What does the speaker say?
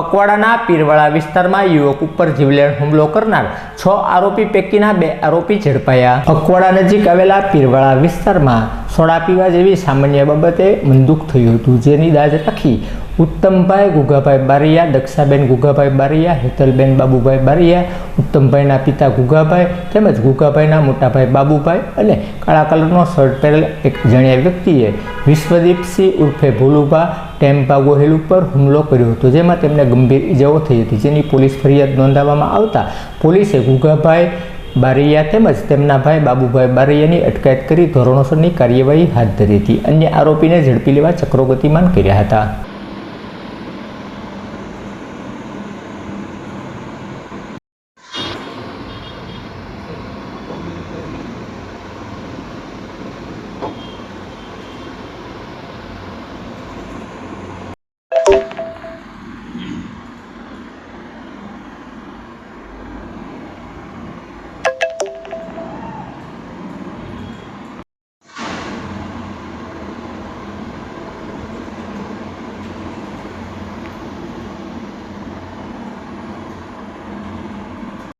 અકવાડાના પીરવાળા વિસ્તારમાં યુવક ઉપર જીવલેણ હુમલો કરનાર છ આરોપી પૈકીના બે આરોપી ઝડપાયા. અકવાડા નજીક આવેલા પીરવાળા વિસ્તારમાં સોડા પીવા જેવી સામાન્ય બાબતે મંદુક થયું હતું, જેની દાજ રાખી ઉત્તમભાઈ ગુગાભાઈ બારિયા, દક્ષાબેન ગુગાભાઈ બારિયા, હેતલબેન બાબુભાઈ બારિયા, ઉત્તમભાઈના પિતા ગુગાભાઈ તેમજ ગુગાભાઈના મોટાભાઈ બાબુભાઈ અને કાળા કલરનો શર્ટ પહેરેલ એક જણ્યા વ્યક્તિએ વિશ્વદીપસિંહ ઉર્ફે ભોલુભા ટેમ્પા ગોહિલ ઉપર હુમલો કર્યો હતો, જેમાં તેમને ગંભીર ઇજાઓ થઈ હતી, જેની પોલીસ ફરિયાદ નોંધાવવામાં આવતા પોલીસે ગુગાભાઈ બારૈયા તેમજ તેમના ભાઈ બાબુભાઈ બારૈયાની અટકાયત કરી ધોરણોસરની કાર્યવાહી હાથ ધરી હતી. અન્ય આરોપીને ઝડપી લેવા ચક્રો ગતિમાન કર્યા હતા.